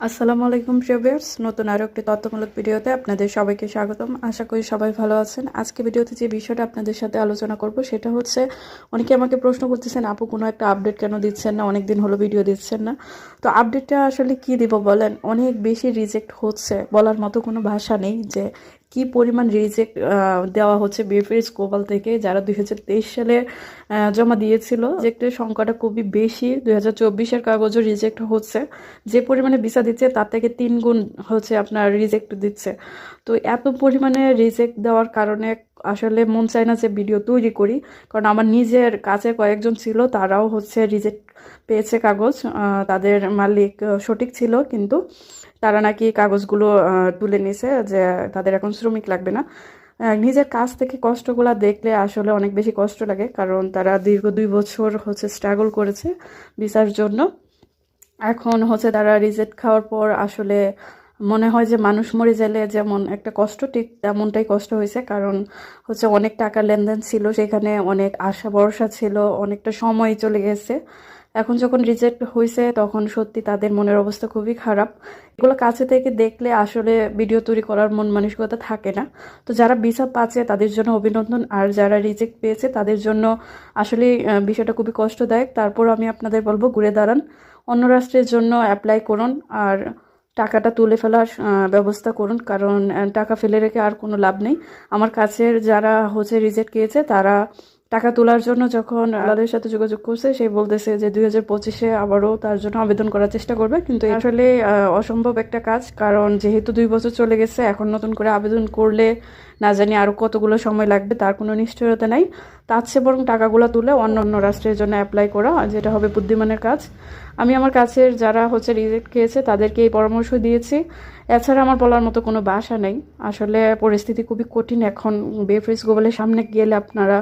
আসসালামু আলাইকুম প্রিভিয়ার্স নতুন আরও একটি তথ্যমূলক ভিডিওতে আপনাদের সবাইকে স্বাগতম। আশা করি সবাই ভালো আছেন। আজকে ভিডিওতে যে বিষয়টা আপনাদের সাথে আলোচনা করব, সেটা হচ্ছে, অনেকে আমাকে প্রশ্ন করতেছেন, আপু, কোনো একটা আপডেট কেন দিচ্ছেন না? অনেক দিন হলো ভিডিও দিচ্ছেন না। তো আপডেটটা আসলে কি দিব বলেন? অনেক বেশি রিজেক্ট হচ্ছে বলার মতো কোনো ভাষা নেই যে কি পরিমাণ রিজেক্ট দেওয়া হচ্ছে বিএফএস গ্লোবাল থেকে, যারা দুই সালে জমা দিয়েছিল। রিজেক্টের সংখ্যাটা খুবই বেশি, দুই হাজার চব্বিশের কাগজও রিজেক্ট হচ্ছে। যে পরিমাণে ভিসা দিচ্ছে, তার থেকে তিন গুণ হচ্ছে আপনার রিজেক্ট দিচ্ছে। তো এত পরিমাণে রিজেক্ট দেওয়ার কারণে আসলে মন চায় না যে ভিডিও তৈরি করি। কারণ আমার নিজের কাছে কয়েকজন ছিল, তারাও হচ্ছে রিজেক্ট পেয়েছে কাগজ তাদের মালিক সঠিক ছিল, কিন্তু তারা নাকি কাগজগুলো তুলে নিছে যে তাদের এখন শ্রমিক লাগবে না। নিজের কাজ থেকে কষ্টগুলো দেখলে আসলে অনেক বেশি কষ্ট লাগে, কারণ তারা দীর্ঘ দুই বছর হচ্ছে স্ট্রাগল করেছে ভিসার জন্য। এখন হচ্ছে তারা রিজেক্ট খাওয়ার পর আসলে মনে হয় যে মানুষ মরে গেলে যেমন একটা কষ্ট, ঠিক তেমনটাই কষ্ট হয়েছে, কারণ হচ্ছে অনেক টাকা লেনদেন ছিল, সেখানে অনেক আশা ভরসা ছিল, অনেকটা সময় চলে গেছে। এখন যখন রিজেক্ট হয়েছে তখন সত্যি তাদের মনের অবস্থা খুবই খারাপ। এগুলো কাছে থেকে দেখলে আসলে ভিডিও তৈরি করার মন মানসিকতা থাকে না। তো যারা ভিসা পাচ্ছে, তাদের জন্য অভিনন্দন। আর যারা রিজেক্ট পেয়েছে, তাদের জন্য আসলে বিষয়টা খুবই কষ্টদায়ক। তারপর আমি আপনাদের বলব, ঘুরে দাঁড়ান। অন্য রাষ্ট্রের জন্য অ্যাপ্লাই করুন আর টাকাটা তুলে ফেলার ব্যবস্থা করুন। কারণ টাকা ফেলে রেখে আর কোনো লাভ নেই। আমার কাছের যারা হচ্ছে রিজেক্ট পেয়েছে, তারা টাকা তোলার জন্য যখন আলাদের সাথে যোগাযোগ করছে সে বলতেছে যে দুই হাজার পঁচিশে আবারও তার জন্য আবেদন করার চেষ্টা করবে। কিন্তু আসলে অসম্ভব একটা কাজ কারণ যেহেতু দুই বছর চলে গেছে এখন নতুন করে আবেদন করলে না জানি আরও কতগুলো সময় লাগবে তার কোনো নিশ্চয়তা নাই। তার চেয়ে বরং টাকাগুলো তুলে অন্য অন্য রাষ্ট্রের জন্য অ্যাপ্লাই করা যেটা হবে বুদ্ধিমানের কাজ। আমি আমার কাছের যারা হচ্ছে রিজেক্ট খেয়েছে তাদেরকে এই পরামর্শ দিয়েছি। এছাড়া আমার বলার মতো কোনো বাসা নেই। আসলে পরিস্থিতি খুবই কঠিন এখন। বেফ্রিজ গোবলের সামনে গেলে আপনারা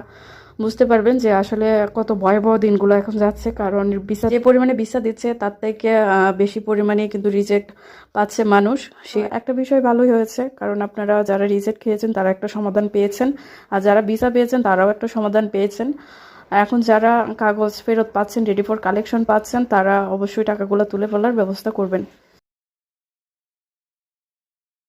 বুঝতে পারবেন যে আসলে কত ভয়াবহ দিনগুলো এখন যাচ্ছে কারণ ভিসা যে পরিমাণে ভিসা দিচ্ছে তার থেকে বেশি পরিমাণে কিন্তু রিজেক্ট পাচ্ছে মানুষ। সে একটা বিষয় ভালোই হয়েছে কারণ আপনারা যারা রিজেক্ট খেয়েছেন তারা একটা সমাধান পেয়েছেন। আর যারা ভিসা পেয়েছেন তারাও একটা সমাধান পেয়েছেন। এখন যারা কাগজ ফেরত পাচ্ছেন রেডি ফর কালেকশন পাচ্ছেন তারা অবশ্যই টাকাগুলো তুলে ফেলার ব্যবস্থা করবেন।